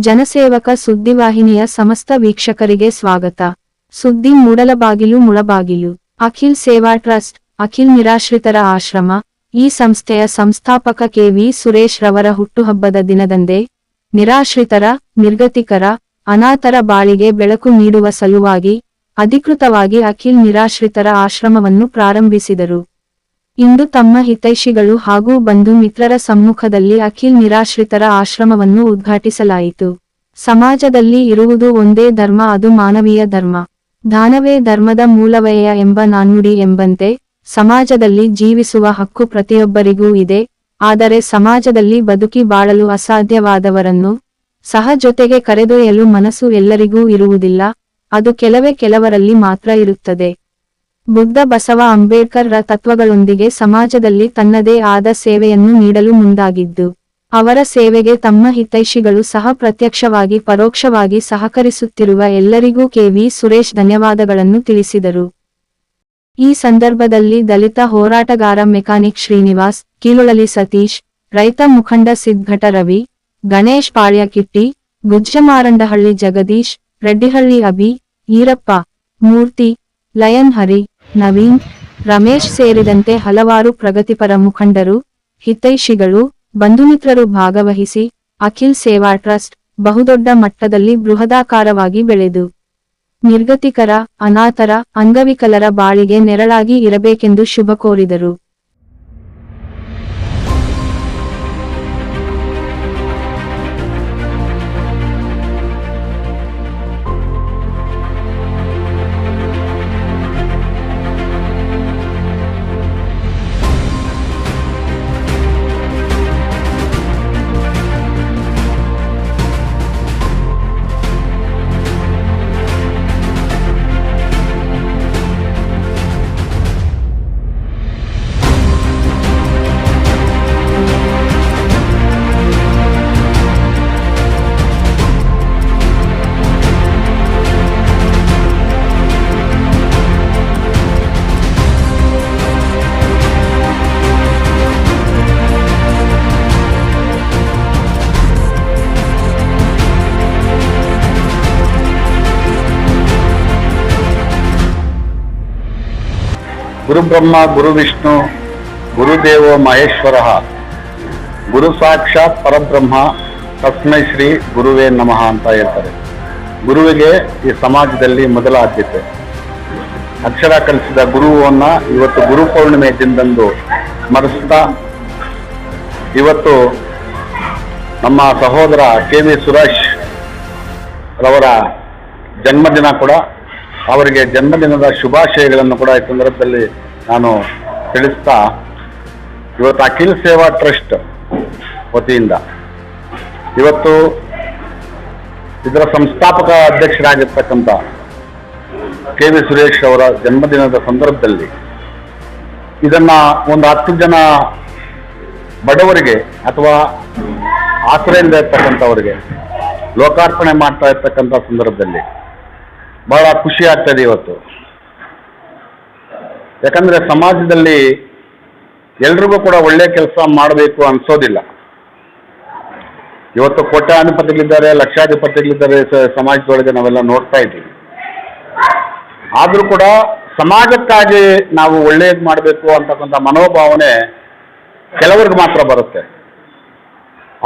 ಜನಸೇವಕ ಸುದ್ದಿವಾಹಿನಿಯ ಸಮಸ್ತ ವೀಕ್ಷಕರಿಗೆ ಸ್ವಾಗತ. ಸುದ್ದಿ ಮೂಡಲಬಾಗಿಲು ಮುಳಬಾಗಿಲು. ಅಖಿಲ್ ಸೇವಾ ಟ್ರಸ್ಟ್, ಅಖಿಲ್ ನಿರಾಶ್ರಿತರ ಆಶ್ರಮ, ಈ ಸಂಸ್ಥೆಯ ಸಂಸ್ಥಾಪಕ ಕೆವಿ ಸುರೇಶ್ ರವರ ಹುಟ್ಟುಹಬ್ಬದ ದಿನದಂದೇ, ನಿರಾಶ್ರಿತರ, ನಿರ್ಗತಿಕರ, ಅನಾಥರ ಬಾಳಿಗೆ ಬೆಳಕು ನೀಡುವ ಸಲುವಾಗಿ, ಅಧಿಕೃತವಾಗಿ ಅಖಿಲ್ ನಿರಾಶ್ರಿತರ ಆಶ್ರಮವನ್ನು ಪ್ರಾರಂಭಿಸಿದರು. ಇಂದು ತಮ್ಮ ಹಿತೈಷಿಗಳು ಹಾಗೂ ಬಂಧು ಮಿತ್ರರ ಸಮ್ಮುಖದಲ್ಲಿ ಅಖಿಲ್ ನಿರಾಶ್ರಿತರ ಆಶ್ರಮವನ್ನು ಉದ್ಘಾಟಿಸಲಾಯಿತು. ಸಮಾಜದಲ್ಲಿ ಇರುವುದು ಒಂದೇ ಧರ್ಮ, ಅದು ಮಾನವೀಯ ಧರ್ಮ. ದಾನವೇ ಧರ್ಮದ ಮೂಲವಯ ಎಂಬ ನಾನುಡಿ ಎಂಬಂತೆ, ಸಮಾಜದಲ್ಲಿ ಜೀವಿಸುವ ಹಕ್ಕು ಪ್ರತಿಯೊಬ್ಬರಿಗೂ ಇದೆ, ಆದರೆ ಸಮಾಜದಲ್ಲಿ ಬದುಕಿ ಬಾಳಲು ಅಸಾಧ್ಯವಾದವರನ್ನು ಸಹ ಜೊತೆಗೆ ಕರೆದೊಯ್ಯಲು ಮನಸ್ಸು ಎಲ್ಲರಿಗೂ ಇರುವುದಿಲ್ಲ, ಅದು ಕೆಲವೇ ಕೆಲವರಲ್ಲಿ ಮಾತ್ರ ಇರುತ್ತದೆ. ಬುದ್ಧ ಬಸವ ಅಂಬೇಡ್ಕರ್ ರ ತತ್ವಗಳೊಂದಿಗೆ ಸಮಾಜದಲ್ಲಿ ತನ್ನದೇ ಆದ ಸೇವೆಯನ್ನು ನೀಡಲು ಮುಂದಾಗಿದ್ದು, ಅವರ ಸೇವೆಗೆ ತಮ್ಮ ಹಿತೈಷಿಗಳು ಸಹ ಪ್ರತ್ಯಕ್ಷವಾಗಿ ಪರೋಕ್ಷವಾಗಿ ಸಹಕರಿಸುತ್ತಿರುವ ಎಲ್ಲರಿಗೂ ಕೆವಿ ಸುರೇಶ್ ಧನ್ಯವಾದಗಳನ್ನು ತಿಳಿಸಿದರು. ಈ ಸಂದರ್ಭದಲ್ಲಿ ದಲಿತ ಹೋರಾಟಗಾರ ಮೆಕ್ಯಾನಿಕ್ ಶ್ರೀನಿವಾಸ್ ಕೀಲೊಳಲಿ ಸತೀಶ್, ರೈತ ಮುಖಂಡ ಸಿದ್ಘಟ ರವಿ ಗಣೇಶ್ ಪಾಳ್ಯಕಿಟ್ಟಿ, ಗುಜ್ಜಮಾರಂಡಹಳ್ಳಿ ಜಗದೀಶ್, ರೆಡ್ಡಿಹಳ್ಳಿ ಅಭಿ, ಈರಪ್ಪ, ಮೂರ್ತಿ ಲಯನ್ ಹರಿ ನವೀನ್, ರಮೇಶ್ ಸೇರಿದಂತೆ ಹಲವಾರು ಪ್ರಗತಿಪರ ಮುಖಂಡರು, ಹಿತೈಷಿಗಳು, ಬಂಧುಮಿತ್ರರು ಭಾಗವಹಿಸಿ ಅಖಿಲ್ ಸೇವಾ ಟ್ರಸ್ಟ್ ಬಹುದೊಡ್ಡ ಮಟ್ಟದಲ್ಲಿ ಬೃಹದಾಕಾರವಾಗಿ ಬೆಳೆದು, ನಿರ್ಗತಿಕರ, ಅನಾಥರ, ಅಂಗವಿಕಲರ ಬಾಳಿಗೆ ನೆರಳಾಗಿ ಇರಬೇಕೆಂದು ಶುಭ ಕೋರಿದರು. ಗುರುಬ್ರಹ್ಮ ಗುರು ವಿಷ್ಣು ಗುರುದೇವೋ ಮಹೇಶ್ವರ. ಗುರು ಸಾಕ್ಷಾತ್ ಪರಬ್ರಹ್ಮ, ತಸ್ಮೈ ಶ್ರೀ ಗುರುವೇ ನಮಃ ಅಂತ ಹೇಳ್ತಾರೆ. ಗುರುವಿಗೆ ಈ ಸಮಾಜದಲ್ಲಿ ಮೊದಲ ಆದ್ಯತೆ. ಅಕ್ಷರ ಕಲಿಸಿದ ಗುರುವನ್ನ ಇವತ್ತು ಗುರು ಪೌರ್ಣಿಮೆ ದಿನದಂದು ಸ್ಮರಿಸ್ತಾ, ಇವತ್ತು ನಮ್ಮ ಸಹೋದರ ಕೆ ವಿ ಸುರೇಶ್ ರವರ ಜನ್ಮದಿನ ಕೂಡ ಅವರಿಗೆ ಜನ್ಮದಿನದ ಶುಭಾಶಯಗಳನ್ನು ಕೂಡ ಈ ಸಂದರ್ಭದಲ್ಲಿ ನಾನು ತಿಳಿಸ್ತಾ, ಇವತ್ತು ಅಖಿಲ್ ಸೇವಾ ಟ್ರಸ್ಟ್ ವತಿಯಿಂದ ಇವತ್ತು ಇದರ ಸಂಸ್ಥಾಪಕ ಅಧ್ಯಕ್ಷರಾಗಿರ್ತಕ್ಕಂಥ ಕೆ ವಿ ಸುರೇಶ್ ಅವರ ಜನ್ಮದಿನದ ಸಂದರ್ಭದಲ್ಲಿ ಇದನ್ನ ಒಂದು ಹತ್ತು ಜನ ಬಡವರಿಗೆ ಅಥವಾ ಆಶ್ರಯದಿಂದ ಇರ್ತಕ್ಕಂಥವರಿಗೆ ಲೋಕಾರ್ಪಣೆ ಮಾಡ್ತಾ ಇರ್ತಕ್ಕಂಥ ಸಂದರ್ಭದಲ್ಲಿ ಬಹಳ ಖುಷಿ ಆಗ್ತದೆ ಇವತ್ತು. ಯಾಕಂದ್ರೆ ಸಮಾಜದಲ್ಲಿ ಎಲ್ರಿಗೂ ಕೂಡ ಒಳ್ಳೆ ಕೆಲಸ ಮಾಡಬೇಕು ಅನ್ಸೋದಿಲ್ಲ. ಇವತ್ತು ಕೋಟ್ಯಾಧಿಪತಿಗಳಿದ್ದಾರೆ ಲಕ್ಷಾಧಿಪತಿಗಳಿದ್ದಾರೆ ಸಮಾಜದೊಳಗೆ ನಾವೆಲ್ಲ ನೋಡ್ತಾ ಇದ್ದೀವಿ. ಆದರೂ ಕೂಡ ಸಮಾಜಕ್ಕಾಗಿ ನಾವು ಒಳ್ಳೆಯದು ಮಾಡಬೇಕು ಅಂತಕ್ಕಂಥ ಮನೋಭಾವನೆ ಕೆಲವರಿಗೆ ಮಾತ್ರ ಬರುತ್ತೆ.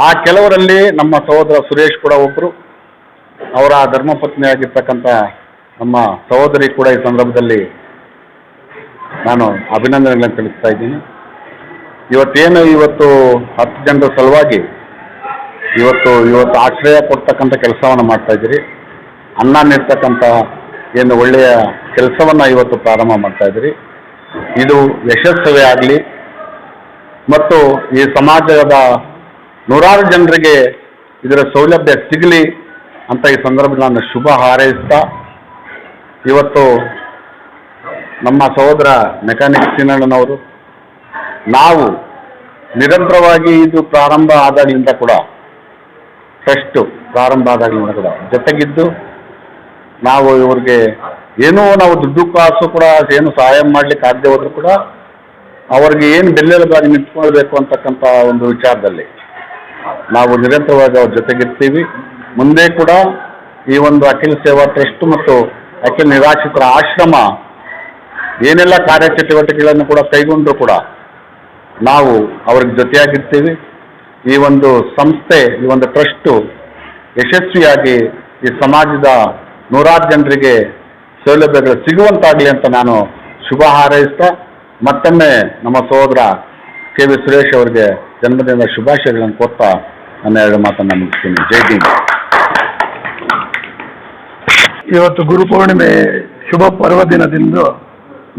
ಆ ಕೆಲವರಲ್ಲಿ ನಮ್ಮ ಸಹೋದರ ಸುರೇಶ್ ಕೂಡ ಒಬ್ಬರು ಅವರ ಧರ್ಮಪತ್ನಿ ಆಗಿರ್ತಕ್ಕಂಥ ನಮ್ಮ ಸಹೋದರಿ ಕೂಡ ಈ ಸಂದರ್ಭದಲ್ಲಿ ನಾನು ಅಭಿನಂದನೆಗಳನ್ನು ತಿಳಿಸ್ತಾ ಇದ್ದೀನಿ. ಇವತ್ತೇನು ಇವತ್ತು ಹತ್ತು ಜನರ ಸಲುವಾಗಿ ಇವತ್ತು ಇವತ್ತು ಆಶ್ರಯ ಕೊಡ್ತಕ್ಕಂಥ ಕೆಲಸವನ್ನು ಮಾಡ್ತಾ ಇದ್ದೀರಿ. ಅನ್ನ ನೀಡ್ತಕ್ಕಂಥ ಏನು ಒಳ್ಳೆಯ ಕೆಲಸವನ್ನು ಇವತ್ತು ಪ್ರಾರಂಭ ಮಾಡ್ತಾ ಇದ್ದೀರಿ. ಇದು ಯಶಸ್ವೇ ಆಗಲಿ ಮತ್ತು ಈ ಸಮಾಜದ ನೂರಾರು ಜನರಿಗೆ ಇದರ ಸೌಲಭ್ಯ ಸಿಗಲಿ ಅಂತ ಈ ಸಂದರ್ಭದಲ್ಲಿ ನಾನು ಶುಭ ಹಾರೈಸ್ತಾ ಇವತ್ತು ನಮ್ಮ ಸಹೋದರ ಮೆಕ್ಯಾನಿಕ್ ಚಿನ್ನಣ್ಣನವರು ನಾವು ನಿರಂತರವಾಗಿ ಇದು ಪ್ರಾರಂಭ ಆದಾಗಲಿಂದ ಕೂಡ ಫಸ್ಟ್ ಪ್ರಾರಂಭ ಆದಾಗಲಿಂದ ಕೂಡ ಜೊತೆಗಿದ್ದು ನಾವು ಇವ್ರಿಗೆ ಏನೋ ನಾವು ದುಡ್ಡು ಕಾಸು ಕೂಡ ಏನು ಸಹಾಯ ಮಾಡ್ಲಿಕ್ಕೆ ಆಗದೆ ಹೋದ್ರು ಕೂಡ ಅವ್ರಿಗೆ ಏನು ಬೆನ್ನೆಲುಬಾಗಿ ನಿಂತ್ಕೊಳ್ಬೇಕು ಅಂತಕ್ಕಂಥ ಒಂದು ವಿಚಾರದಲ್ಲಿ ನಾವು ನಿರಂತರವಾಗಿ ಅವ್ರ ಜೊತೆಗಿರ್ತೀವಿ. ಮುಂದೆ ಕೂಡ ಈ ಒಂದು ಅಖಿಲ ಸೇವಾ ಟ್ರಸ್ಟ್ ಮತ್ತು ಅಖಿಲ ನಿರಾಶ್ರಿತರ ಆಶ್ರಮ? ಏನೆಲ್ಲ ಕಾರ್ಯಚಟುವಟಿಕೆಗಳನ್ನು ಕೂಡ ಕೈಗೊಂಡ್ರು ಕೂಡ ನಾವು ಅವ್ರಿಗೆ ಜೊತೆಯಾಗಿರ್ತೀವಿ. ಈ ಒಂದು ಸಂಸ್ಥೆ, ಈ ಒಂದು ಟ್ರಸ್ಟು ಯಶಸ್ವಿಯಾಗಿ ಈ ಸಮಾಜದ ನೂರಾರು ಜನರಿಗೆ ಸೌಲಭ್ಯಗಳು ಸಿಗುವಂತಾಗಲಿ ಅಂತ ನಾನು ಶುಭ ಹಾರೈಸ್ತಾ, ಮತ್ತೊಮ್ಮೆ ನಮ್ಮ ಸಹೋದರ ಕೆ ವಿ ಸುರೇಶ್ ಅವರಿಗೆ ಜನ್ಮದಿನದ ಶುಭಾಶಯಗಳನ್ನು ಕೊಡ್ತಾ ನನ್ನ ಎರಡು ಮಾತನ್ನು ಮುಗಿಸ್ತೀನಿ. ಜೈ ಭೀಮ್. ಇವತ್ತು ಗುರುಪೂರ್ಣಿಮೆ ಶುಭ ಪರ್ವ ದಿನದಿಂದ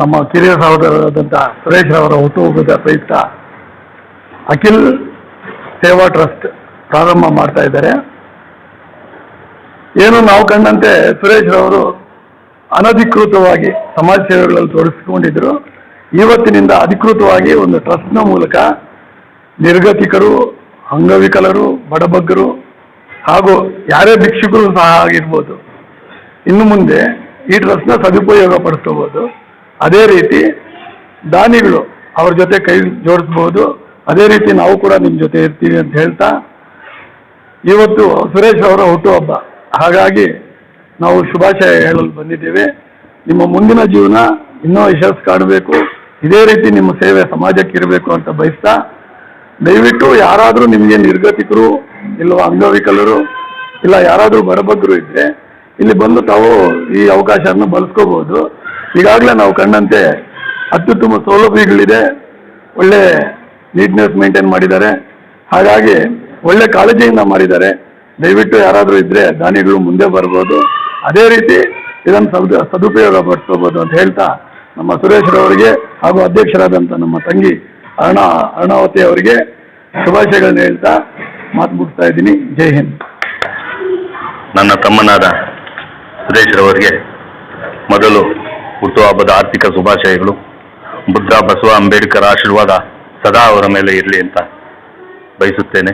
ನಮ್ಮ ಕಿರಿಯ ಸಹೋದರರಾದಂಥ ಸುರೇಶ್ ಅವರ ಹುಟ್ಟುಹಬ್ಬದ ಪ್ರಯುಕ್ತ ಅಖಿಲ್ ಸೇವಾ ಟ್ರಸ್ಟ್ ಪ್ರಾರಂಭ ಮಾಡ್ತಾ ಇದ್ದಾರೆ. ಏನು ನಾವು ಕಂಡಂತೆ ಸುರೇಶ್ ರವರು ಅನಧಿಕೃತವಾಗಿ ಸಮಾಜ ಸೇವೆಗಳಲ್ಲಿ ತೊಡಗಿಸಿಕೊಂಡಿದ್ರು. ಇವತ್ತಿನಿಂದ ಅಧಿಕೃತವಾಗಿ ಒಂದು ಟ್ರಸ್ಟ್ನ ಮೂಲಕ ನಿರ್ಗತಿಕರು, ಅಂಗವಿಕಲರು, ಬಡಬಗ್ಗರು ಹಾಗೂ ಯಾರೇ ಭಿಕ್ಷುಕರು ಸಹ ಆಗಿರ್ಬೋದು ಇನ್ನು ಮುಂದೆ ಈ ಡ್ರೆಸ್ನ ಸದುಪಯೋಗ ಪಡಿಸ್ಕೋಬೋದು. ಅದೇ ರೀತಿ ದಾನಿಗಳು ಅವ್ರ ಜೊತೆ ಕೈ ಜೋಡಿಸ್ಬೋದು. ಅದೇ ರೀತಿ ನಾವು ಕೂಡ ನಿಮ್ಮ ಜೊತೆ ಇರ್ತೀವಿ ಅಂತ ಹೇಳ್ತಾ ಇವತ್ತು ಸುರೇಶ್ ಅವರ ಹುಟ್ಟುಹಬ್ಬ ಹಾಗಾಗಿ ನಾವು ಶುಭಾಶಯ ಹೇಳಲು ಬಂದಿದ್ದೇವೆ. ನಿಮ್ಮ ಮುಂದಿನ ಜೀವನ ಇನ್ನೂ ಯಶಸ್ಸು ಕಾಣಬೇಕು. ಇದೇ ರೀತಿ ನಿಮ್ಮ ಸೇವೆ ಸಮಾಜಕ್ಕೆ ಇರಬೇಕು ಅಂತ ಬಯಸ್ತಾ ದಯವಿಟ್ಟು ಯಾರಾದರೂ ನಿಮಗೆ ನಿರ್ಗತಿಕರು ಇಲ್ಲವ ಅಂಗವಿಕಲರು, ಇಲ್ಲ ಯಾರಾದರೂ ಬರಬಗ್ಗರು ಇದ್ರೆ ಇಲ್ಲಿ ಬಂದು ತಾವು ಈ ಅವಕಾಶವನ್ನು ಬಳಸ್ಕೋಬಹುದು. ಈಗಾಗಲೇ ನಾವು ಕಂಡಂತೆ ಅತ್ಯುತ್ತಮ ಸೌಲಭ್ಯಗಳಿದೆ. ಒಳ್ಳೆ ನೀಟ್ನೆಸ್ ಮೇಂಟೈನ್ ಮಾಡಿದ್ದಾರೆ. ಹಾಗಾಗಿ ಒಳ್ಳೆ ಕಾಳಜಿಯಿಂದ ಮಾಡಿದ್ದಾರೆ. ದಯವಿಟ್ಟು ಯಾರಾದರೂ ಇದ್ರೆ ದಾನಿಗಳು ಮುಂದೆ ಬರ್ಬೋದು. ಅದೇ ರೀತಿ ಇದನ್ನು ಸದು, ಸದುಪಯೋಗ ಪಡಿಸ್ಕೋಬೋದು ಅಂತ ಹೇಳ್ತಾ ನಮ್ಮ ಸುರೇಶ್ರವರಿಗೆ ಹಾಗೂ ಅಧ್ಯಕ್ಷರಾದಂಥ ನಮ್ಮ ತಂಗಿ ಅರ್ಣ, ಅರ್ಣಾವತಿ ಅವರಿಗೆ ಶುಭಾಶಯಗಳನ್ನು ಹೇಳ್ತಾ ಮಾತು ಮುಗಿಸ್ತಾ ಇದ್ದೀನಿ. ಜೈ ಹಿಂದ್. ನನ್ನ ತಮ್ಮನಾದ ಸುರೇಶ್ ರವರಿಗೆ ಮೊದಲು ಹುಟ್ಟುಹಬ್ಬದ ಆರ್ಥಿಕ ಶುಭಾಶಯಗಳು. ಬುದ್ಧ ಬಸವ ಅಂಬೇಡ್ಕರ್ ಆಶೀರ್ವಾದ ಸದಾ ಅವರ ಮೇಲೆ ಇರಲಿ ಅಂತ ಬಯಸುತ್ತೇನೆ.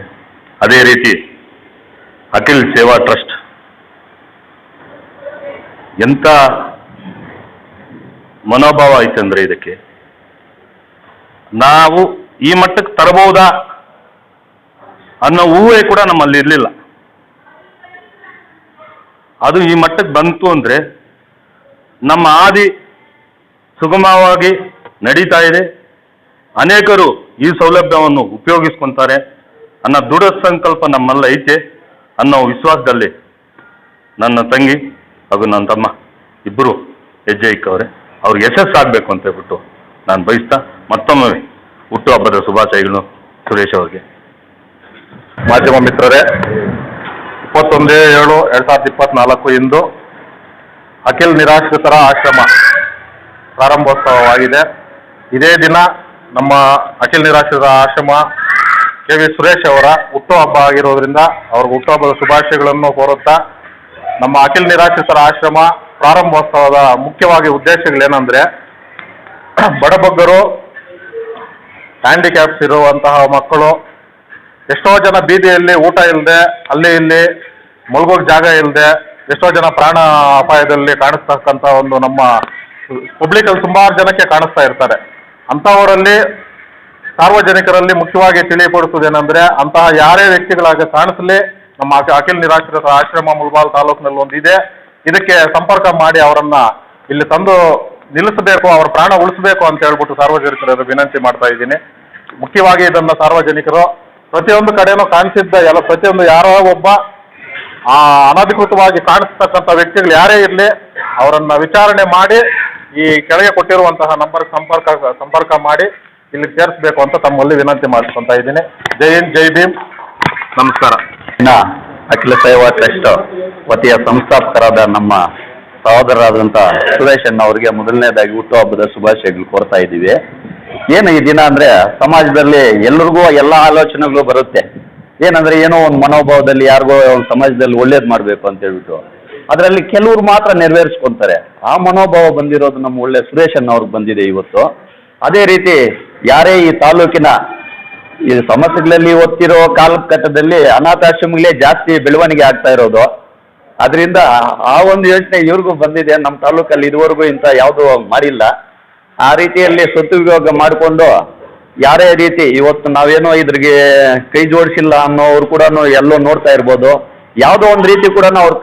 ಅದೇ ರೀತಿ ಅಖಿಲ್ ಸೇವಾ ಟ್ರಸ್ಟ್ ಎಂಥ ಮನೋಭಾವ ಐತಂದ್ರೆ ಇದಕ್ಕೆ ನಾವು ಈ ಮಟ್ಟಕ್ಕೆ ತರಬಹುದಾ ಅನ್ನೋ ಊಹೆ ಕೂಡ ನಮ್ಮಲ್ಲಿ ಇರಲಿಲ್ಲ. ಅದು ಈ ಮಟ್ಟಕ್ಕೆ ಬಂತು ಅಂದರೆ ನಮ್ಮ ಆದಿ ಸುಗಮವಾಗಿ ನಡೀತಾ ಇದೆ. ಅನೇಕರು ಈ ಸೌಲಭ್ಯವನ್ನು ಉಪಯೋಗಿಸ್ಕೊಂತಾರೆ ಅನ್ನೋ ದೃಢ ಸಂಕಲ್ಪ ನಮ್ಮಲ್ಲ ಐತೆ ಅನ್ನೋ ವಿಶ್ವಾಸದಲ್ಲಿ ನನ್ನ ತಂಗಿ ಹಾಗೂ ನನ್ನ ತಮ್ಮ ಇಬ್ಬರು ಹೆಜ್ಜೆ ಇಕ್ಕವ್ರೆ ಅವ್ರಿಗೆ ಯಶಸ್ಸಾಗಬೇಕು ಅಂತ ಹೇಳ್ಬಿಟ್ಟು ನಾನು ಬಯಸ್ತಾ ಮತ್ತೊಮ್ಮೆ ಹುಟ್ಟುಹಬ್ಬದ ಶುಭಾಶಯಗಳು ಸುರೇಶ್ ಅವರಿಗೆ. ಮಾಧ್ಯಮ ಮಿತ್ರರೇ ಇಪ್ಪತ್ತೊಂದು ಏಳು ಎರಡ್ ಸಾವಿರದ ಇಪ್ಪತ್ನಾಲ್ಕು ಇಂದು ಅಖಿಲ್ ನಿರಾಶ್ರಿತರ ಆಶ್ರಮ ಪ್ರಾರಂಭೋತ್ಸವವಾಗಿದೆ. ಇದೇ ದಿನ ನಮ್ಮ ಅಖಿಲ್ ನಿರಾಶ್ರಿತರ ಆಶ್ರಮ ಕೆ ವಿ ಸುರೇಶ್ ಅವರ ಹುಟ್ಟುಹಬ್ಬ ಆಗಿರೋದ್ರಿಂದ ಅವ್ರಿಗೆ ಹುಟ್ಟುಹಬ್ಬದ ಶುಭಾಶಯಗಳನ್ನು ಕೋರುತ್ತಾ ನಮ್ಮ ಅಖಿಲ್ ನಿರಾಶ್ರಿತರ ಆಶ್ರಮ ಪ್ರಾರಂಭೋತ್ಸವದ ಮುಖ್ಯವಾಗಿ ಉದ್ದೇಶಗಳೇನೆಂದರೆ ಬಡಬಗ್ಗರು ಹ್ಯಾಂಡಿಕ್ಯಾಪ್ಸ್ ಇರುವಂತಹ ಮಕ್ಕಳು ಎಷ್ಟೋ ಜನ ಬೀದಿಯಲ್ಲಿ ಊಟ ಇಲ್ಲದೆ ಅಲ್ಲಿ ಇಲ್ಲಿ ಮಲ್ಗೋಕ್ ಜಾಗ ಇಲ್ಲದೆ ಎಷ್ಟೋ ಜನ ಪ್ರಾಣ ಅಪಾಯದಲ್ಲಿ ಕಾಣಿಸ್ತಕ್ಕಂಥ ಒಂದು ನಮ್ಮ ಪಬ್ಲಿಕಲ್ಲಿ ಸುಮಾರು ಜನಕ್ಕೆ ಕಾಣಿಸ್ತಾ ಇರ್ತಾರೆ. ಅಂಥವರಲ್ಲಿ ಸಾರ್ವಜನಿಕರಲ್ಲಿ ಮುಖ್ಯವಾಗಿ ತಿಳಿಯಪಡಿಸುವುದೇನೆಂದ್ರೆ, ಅಂತಹ ಯಾರೇ ವ್ಯಕ್ತಿಗಳಾಗ ಕಾಣಿಸಲಿ, ನಮ್ಮ ಅಖಿಲ್ ನಿರಾಶ್ರಿತ ಆಶ್ರಮ ಮುಲ್ಬಾಲ್ ತಾಲೂಕಿನಲ್ಲಿ ಒಂದಿದೆ ಇದಕ್ಕೆ ಸಂಪರ್ಕ ಮಾಡಿ ಅವರನ್ನ ಇಲ್ಲಿ ತಂದು ನಿಲ್ಲಿಸಬೇಕು, ಅವರ ಪ್ರಾಣ ಉಳಿಸಬೇಕು ಅಂತ ಹೇಳ್ಬಿಟ್ಟು ಸಾರ್ವಜನಿಕರ ವಿನಂತಿ ಮಾಡ್ತಾ ಇದ್ದೀನಿ. ಮುಖ್ಯವಾಗಿ ಇದನ್ನ ಸಾರ್ವಜನಿಕರು ಪ್ರತಿಯೊಂದು ಕಡೆನೂ ಕಾಣಿಸಿದ್ದ ಎಲ್ಲ ಪ್ರತಿಯೊಂದು ಯಾರೋ ಒಬ್ಬ, ಆ, ಅನಧಿಕೃತವಾಗಿ ಕಾಣಿಸ್ತಕ್ಕಂಥ ವ್ಯಕ್ತಿಗಳು ಯಾರೇ ಇರಲಿ, ಅವರನ್ನ ವಿಚಾರಣೆ ಮಾಡಿ, ಈ ಕೆಳಗೆ ಕೊಟ್ಟಿರುವಂತಹ ನಂಬರ್ ಸಂಪರ್ಕ ಸಂಪರ್ಕ ಮಾಡಿ ಇಲ್ಲಿ ಸೇರಿಸಬೇಕು ಅಂತ ತಮ್ಮಲ್ಲಿ ವಿನಂತಿ ಮಾಡಿಸ್ಕೊಂತ ಇದ್ದೀನಿ. ಜೈ ಹಿಂದ್, ಜೈ ಭೀಮ್. ನಮಸ್ಕಾರ. ಅಖಿಲ ಸೇವಾ ಟ್ರಸ್ಟ್ ವತಿಯ ಸಂಸ್ಥಾಪಕರಾದ ನಮ್ಮ ಸಹೋದರರಾದಂಥ ಸುರೇಶ್ ಅಣ್ಣ ಅವರಿಗೆ ಮೊದಲನೇದಾಗಿ ಹುಟ್ಟುಹಬ್ಬದ ಶುಭಾಶಯಗಳು ಕೋರ್ತಾ ಇದ್ದೀವಿ. ಏನು ಈ ದಿನ ಅಂದ್ರೆ ಸಮಾಜದಲ್ಲಿ ಎಲ್ರಿಗೂ ಎಲ್ಲ ಆಲೋಚನೆಗಳು ಬರುತ್ತೆ. ಏನಂದ್ರೆ ಏನೋ ಒಂದು ಮನೋಭಾವದಲ್ಲಿ ಯಾರಿಗೋ ಒಂದು ಸಮಾಜದಲ್ಲಿ ಒಳ್ಳೇದು ಮಾಡಬೇಕು ಅಂತ ಹೇಳ್ಬಿಟ್ಟು. ಅದರಲ್ಲಿ ಕೆಲವ್ರು ಮಾತ್ರ ನೆರವೇರಿಸ್ಕೊಂತಾರೆ. ಆ ಮನೋಭಾವ ಬಂದಿರೋದು ನಮ್ಮ ಒಳ್ಳೆ ಸುರೇಶ್ ಅವ್ರಿಗೆ ಬಂದಿದೆ ಇವತ್ತು. ಅದೇ ರೀತಿ ಯಾರೇ ಈ ತಾಲೂಕಿನ ಈ ಸಮಸ್ಯೆಗಳಲ್ಲಿ ಓದ್ತಿರೋ ಕಾಲಘಟ್ಟದಲ್ಲಿ ಅನಾಥಾಶ್ರಮಗಳೇ ಜಾಸ್ತಿ ಬೆಳವಣಿಗೆ ಆಗ್ತಾ ಇರೋದು. ಅದರಿಂದ ಆ ಒಂದು ಯೋಚನೆ ಇವ್ರಿಗೂ ಬಂದಿದೆ. ನಮ್ಮ ತಾಲೂಕಲ್ಲಿ ಇದುವರೆಗೂ ಇಂಥ ಯಾವುದೂ ಮಾಡಿಲ್ಲ. ಆ ರೀತಿಯಲ್ಲಿ ಸದುಪಯೋಗ ಮಾಡಿಕೊಂಡು ಯಾರೇ ರೀತಿ ಇವತ್ತು ನಾವೇನೋ ಇದ್ರಿಗೆ ಕೈ ಜೋಡಿಸಿಲ್ಲ ಅನ್ನೋರು ಕೂಡ ಎಲ್ಲೋ ನೋಡ್ತಾ ಇರ್ಬೋದು. ಯಾವುದೋ ಒಂದು ರೀತಿ ಕೂಡ ಅವ್ರ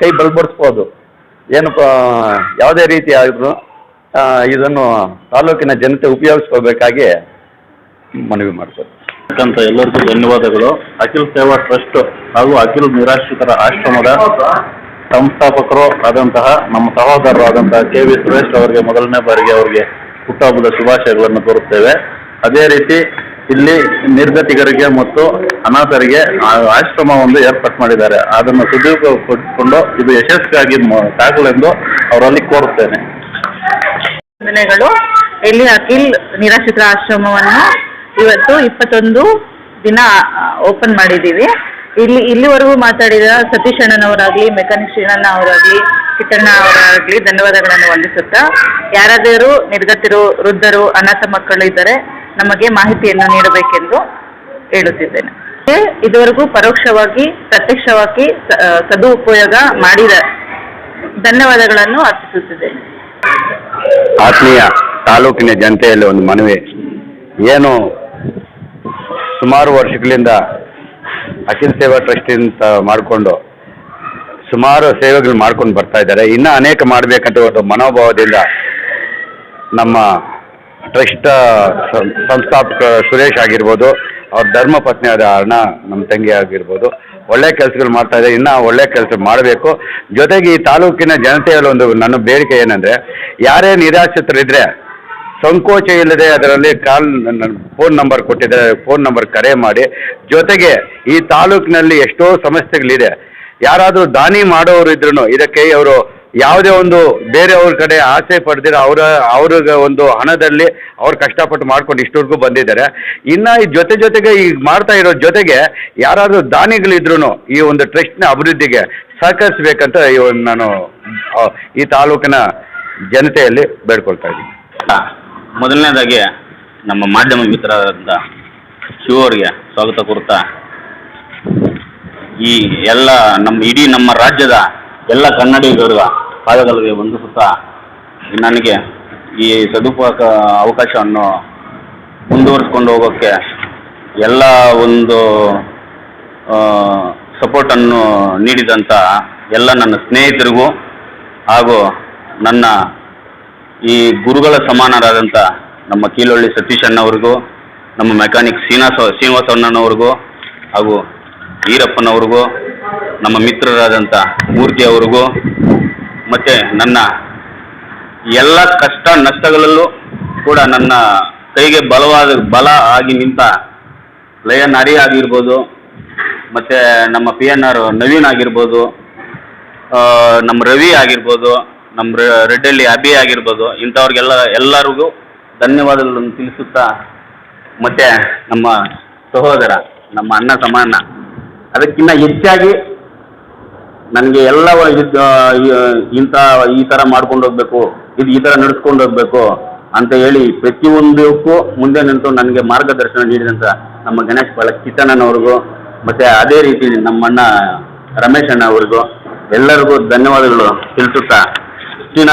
ಕೈ ಬಲಪಡಿಸ್ಬೋದು ಏನು ಯಾವುದೇ ರೀತಿ ಆದರೂ ಇದನ್ನು ತಾಲೂಕಿನ ಜನತೆ ಉಪಯೋಗಿಸ್ಕೋಬೇಕಾಗಿ ಮನವಿ ಮಾಡ್ತಾರೆ ಅಂತ ಎಲ್ಲರಿಗೂ ಧನ್ಯವಾದಗಳು. ಅಖಿಲ್ ಸೇವಾ ಟ್ರಸ್ಟ್ ಹಾಗೂ ಅಖಿಲ್ ನಿರಾಶ್ರಿತರ ಆಶ್ರಮದ ಸಂಸ್ಥಾಪಕರು ಆದಂತಹ ನಮ್ಮ ಸಹೋದರರು ಆದಂತಹ ಕೆ ವಿ ಸುರೇಶ್ ಅವರಿಗೆ ಮೊದಲನೇ ಬಾರಿಗೆ ಅವರಿಗೆ ಹುಟ್ಟುಹಬ್ಬದ ಶುಭಾಶಯಗಳನ್ನು ಕೋರುತ್ತೇವೆ. ಅದೇ ರೀತಿ ಇಲ್ಲಿ ನಿರ್ಗತಿಕರಿಗೆ ಮತ್ತು ಅನಾಥರಿಗೆ ಆಶ್ರಮ ಒಂದು ಏರ್ಪಾಟ್ ಮಾಡಿದ್ದಾರೆ. ಅದನ್ನು ಸದುಪಯೋಗಪಡಿಸಿಕೊಂಡು ಇದು ಯಶಸ್ವಿಯಾಗಿ ಸಾಗಲೆಂದು ಅವರಲ್ಲಿ ಕೋರುತ್ತೇನೆ. ಇಲ್ಲಿ ಅಖಿಲ್ ನಿರಾಶ್ರಿತರ ಆಶ್ರಮವನ್ನು ಇವತ್ತು ಇಪ್ಪತ್ತೊಂದು ದಿನ ಓಪನ್ ಮಾಡಿದ್ದೀವಿ. ಇಲ್ಲಿ ಇಲ್ಲಿವರೆಗೂ ಮಾತಾಡಿದ ಸತೀಶ್ ಅಣ್ಣನವರಾಗಲಿ ಮೆಕ್ಯಾನಿಕ್ ಶ್ರೀಣ್ಣ ಅವರಾಗಲಿ, ಕಿತ್ತಣ್ಣ ಅವರಾಗಲಿ ಧನ್ಯವಾದಗಳನ್ನು ವಂದಿಸುತ್ತಾ, ಯಾರಾದರೂ ನಿರ್ಗತಿರು, ವೃದ್ಧರು, ಅನಾಥ ಮಕ್ಕಳು ಇದ್ದರೆ ನಮಗೆ ಮಾಹಿತಿಯನ್ನು ನೀಡಬೇಕೆಂದು ಹೇಳುತ್ತಿದ್ದೇನೆ. ಇದುವರೆಗೂ ಪರೋಕ್ಷವಾಗಿ, ಪ್ರತ್ಯಕ್ಷವಾಗಿ ಸದುಪಯೋಗ ಮಾಡಿದ ಧನ್ಯವಾದಗಳನ್ನು ಅರ್ಪಿಸುತ್ತಿದ್ದೇನೆ. ಆತ್ಮೀಯ ತಾಲೂಕಿನ ಜನತೆಯಲ್ಲಿ ಒಂದು ಮನವಿ. ಏನು ಸುಮಾರು ವರ್ಷಗಳಿಂದ ಅಖಿಲ ಸೇವಾ ಟ್ರಸ್ಟ್ ಅಂತ ಮಾಡಿಕೊಂಡು ಸುಮಾರು ಸೇವೆಗಳು ಮಾಡ್ಕೊಂಡು ಬರ್ತಾ ಇದ್ದಾರೆ. ಇನ್ನ ಅನೇಕ ಮಾಡಬೇಕಂತ ಒಂದು ಮನೋಭಾವದಿಂದ ನಮ್ಮ ಟ್ರಸ್ಟ್ ಸಂಸ್ಥಾಪಕ ಸುರೇಶ್ ಆಗಿರ್ಬೋದು, ಅವ್ರ ಧರ್ಮ ಪತ್ನಿ ಆದ ಅಣ್ಣ ನಮ್ಮ ತಂಗಿ ಆಗಿರ್ಬೋದು, ಒಳ್ಳೆ ಕೆಲಸಗಳು ಮಾಡ್ತಾ ಇದೆ ಇನ್ನ ಒಳ್ಳೆ ಕೆಲಸ ಮಾಡಬೇಕು. ಜೊತೆಗೆ ಈ ತಾಲೂಕಿನ ಜನತೆಯಲ್ಲಿ ಒಂದು ನನ್ನ ಬೇಡಿಕೆ ಏನಂದರೆ, ಯಾರೇ ನಿರಾಶ್ರಿತರಿದ್ರೆ ಸಂಕೋಚ ಇಲ್ಲದೆ ಅದರಲ್ಲಿ ಕಾಲ್ ಫೋನ್ ನಂಬರ್ ಕೊಟ್ಟಿದ್ದಾರೆ. ಫೋನ್ ನಂಬರ್ ಕರೆ ಮಾಡಿ. ಜೊತೆಗೆ ಈ ತಾಲೂಕಿನಲ್ಲಿ ಎಷ್ಟೋ ಸಮಸ್ಯೆಗಳಿದೆ. ಯಾರಾದರೂ ದಾನಿ ಮಾಡೋರು ಇದ್ರು ಇದಕ್ಕೆ ಅವರು ಯಾವುದೇ ಒಂದು ಬೇರೆಯವ್ರ ಕಡೆ ಆಸೆ ಪಡೆದಿರೋ ಅವರ, ಅವ್ರಿಗೆ ಒಂದು ಹಣದಲ್ಲಿ ಅವ್ರು ಕಷ್ಟಪಟ್ಟು ಮಾಡ್ಕೊಂಡು ಇಷ್ಟವರೆಗೂ ಬಂದಿದ್ದಾರೆ. ಇನ್ನು ಈ ಜೊತೆ ಜೊತೆಗೆ ಈಗ ಮಾಡ್ತಾ ಇರೋ ಜೊತೆಗೆ ಯಾರಾದರೂ ದಾನಿಗಳಿದ್ರು ಈ ಒಂದು ಟ್ರಸ್ಟ್ನ ಅಭಿವೃದ್ಧಿಗೆ ಸಹಕರಿಸ್ಬೇಕಂತ ಈ ನಾನು ಈ ತಾಲೂಕಿನ ಜನತೆಯಲ್ಲಿ ಬೇಡ್ಕೊಳ್ತಾ ಇದ್ದೀನಿ. ಮೊದಲನೇದಾಗಿ ನಮ್ಮ ಮಾಧ್ಯಮ ಮಿತ್ರರಾದಂಥ ಶಿವ ಸ್ವಾಗತ ಕೋರುತ್ತಾ, ಈ ಎಲ್ಲ ನಮ್ಮ ಇಡೀ ನಮ್ಮ ರಾಜ್ಯದ ಎಲ್ಲ ಕನ್ನಡಿಗರ ಪಾದಗಳಿಗೆ ವಂದಿಸುತ್ತಾ, ನನಗೆ ಈ ಸದುಪಯೋಗ ಅವಕಾಶವನ್ನು ಮುಂದುವರಿಸ್ಕೊಂಡು ಹೋಗೋಕ್ಕೆ ಎಲ್ಲ ಒಂದು ಸಪೋರ್ಟನ್ನು ನೀಡಿದಂಥ ಎಲ್ಲ ನನ್ನ ಸ್ನೇಹಿತರಿಗೂ ಹಾಗೂ ನನ್ನ ಈ ಗುರುಗಳ ಸಮಾನರಾದಂಥ ನಮ್ಮ ಕೀಲೊಳ್ಳಿ ಸತೀಶ್ ಅಣ್ಣವ್ರಿಗೂ, ನಮ್ಮ ಮೆಕ್ಯಾನಿಕ್ ಶ್ರೀನಿವಾಸ ಶ್ರೀನಿವಾಸ ಅಣ್ಣನವ್ರಿಗೂ ಹಾಗೂ ಈರಪ್ಪನವ್ರಿಗೂ ನಮ್ಮ ಮಿತ್ರರಾದಂಥ ಮೂರ್ತಿ ಅವ್ರಿಗೂ, ಮತ್ತು ನನ್ನ ಎಲ್ಲ ಕಷ್ಟ ನಷ್ಟಗಳಲ್ಲೂ ಕೂಡ ನನ್ನ ಕೈಗೆ ಬಲವಾದ, ಬಲ ಆಗಿ ನಿಂತ ಲಯನ್ ಹರಿ ಆಗಿರ್ಬೋದು, ಮತ್ತು ನಮ್ಮ ಪಿ ಎನ್ ಆರ್ ನವೀನ್ ಆಗಿರ್ಬೋದು ನಮ್ಮ ರವಿ ಆಗಿರ್ಬೋದು ನಮ್ಮ ರೆಡ್ಡಳ್ಳಿ ಅಭಿ ಆಗಿರ್ಬೋದು, ಇಂಥವ್ರಿಗೆಲ್ಲ ಎಲ್ಲರಿಗೂ ಧನ್ಯವಾದಗಳನ್ನು ತಿಳಿಸುತ್ತಾ ಮತ್ತು ನಮ್ಮ ಸಹೋದರ, ನಮ್ಮ ಅಣ್ಣ ಸಮಾನ ಅದಕ್ಕಿಂತ ಹೆಚ್ಚಾಗಿ ನನಗೆ ಎಲ್ಲ ಇಂಥ ಈ ಥರ ಮಾಡ್ಕೊಂಡು ಹೋಗ್ಬೇಕು, ಇದು ಈ ಥರ ನಡೆಸ್ಕೊಂಡು ಹೋಗ್ಬೇಕು ಅಂತ ಹೇಳಿ ಪ್ರತಿಯೊಂದಕ್ಕೂ ಮುಂದೆ ನಿಂತು ನನಗೆ ಮಾರ್ಗದರ್ಶನ ನೀಡಿದಂಥ ನಮ್ಮ ಗಣೇಶ್ ಬಾಳ ಕಿತ್ತಣ್ಣನವ್ರಿಗೂ ಮತ್ತು ಅದೇ ರೀತಿ ನಮ್ಮ ಅಣ್ಣ ರಮೇಶ್ ಅಣ್ಣ ಅವ್ರಿಗೂ ಎಲ್ಲರಿಗೂ ಧನ್ಯವಾದಗಳು ತಿಳಿಸುತ್ತಾ ಇಷ್ಟಿನ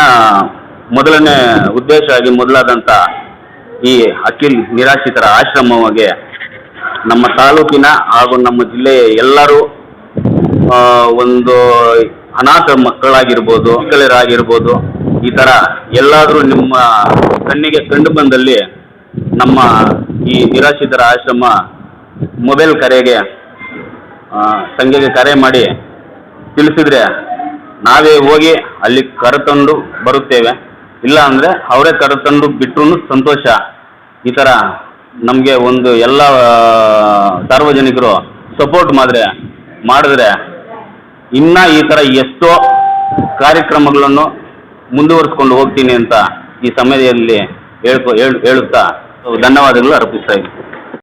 ಮೊದಲನೇ ಉದ್ದೇಶ ಆಗಿ ಮೊದಲಾದಂಥ ಈ ಅಖಿಲ್ ನಿರಾಶ್ರಿತರ ಆಶ್ರಮವಾಗಿ ನಮ್ಮ ತಾಲೂಕಿನ ಹಾಗೂ ನಮ್ಮ ಜಿಲ್ಲೆಯ ಎಲ್ಲರೂ ಒಂದು ಅನಾಥ ಮಕ್ಕಳಾಗಿರ್ಬೋದು, ಮಕ್ಕಳರಾಗಿರ್ಬೋದು, ಈ ಥರ ಎಲ್ಲಾದರೂ ನಿಮ್ಮ ಕಣ್ಣಿಗೆ ಕಂಡು ಬಂದಲ್ಲಿ ನಮ್ಮ ಈ ನಿರಾಶ್ರಿತರ ಆಶ್ರಮ ಮೊಬೈಲ್ ಕರೆಗೆ ಸಂಖ್ಯೆಗೆ ಕರೆ ಮಾಡಿ ತಿಳಿಸಿದ್ರೆ ನಾವೇ ಹೋಗಿ ಅಲ್ಲಿ ಕರೆತಂದು ಬರುತ್ತೇವೆ. ಇಲ್ಲ ಅಂದರೆ ಅವರೇ ಕರೆತಂದು ಬಿಟ್ಟರು ಸಂತೋಷ. ಈ ಥರ ನಮಗೆ ಒಂದು ಎಲ್ಲ ಸಾರ್ವಜನಿಕರು ಸಪೋರ್ಟ್ ಮಾಡಿದ್ರೆ ಮಾಡಿದ್ರೆ ಇನ್ನೂ ಈ ಥರ ಎಷ್ಟೋ ಕಾರ್ಯಕ್ರಮಗಳನ್ನು ಮುಂದುವರಿಸ್ಕೊಂಡು ಹೋಗ್ತೀನಿ ಅಂತ ಈ ಸಮಯದಲ್ಲಿ ಹೇಳ್ಕೊ, ಹೇಳ್, ಹೇಳುತ್ತಾ ಧನ್ಯವಾದಗಳು ಅರ್ಪಿಸ್ತಾ ಇದ್ದೀನಿ.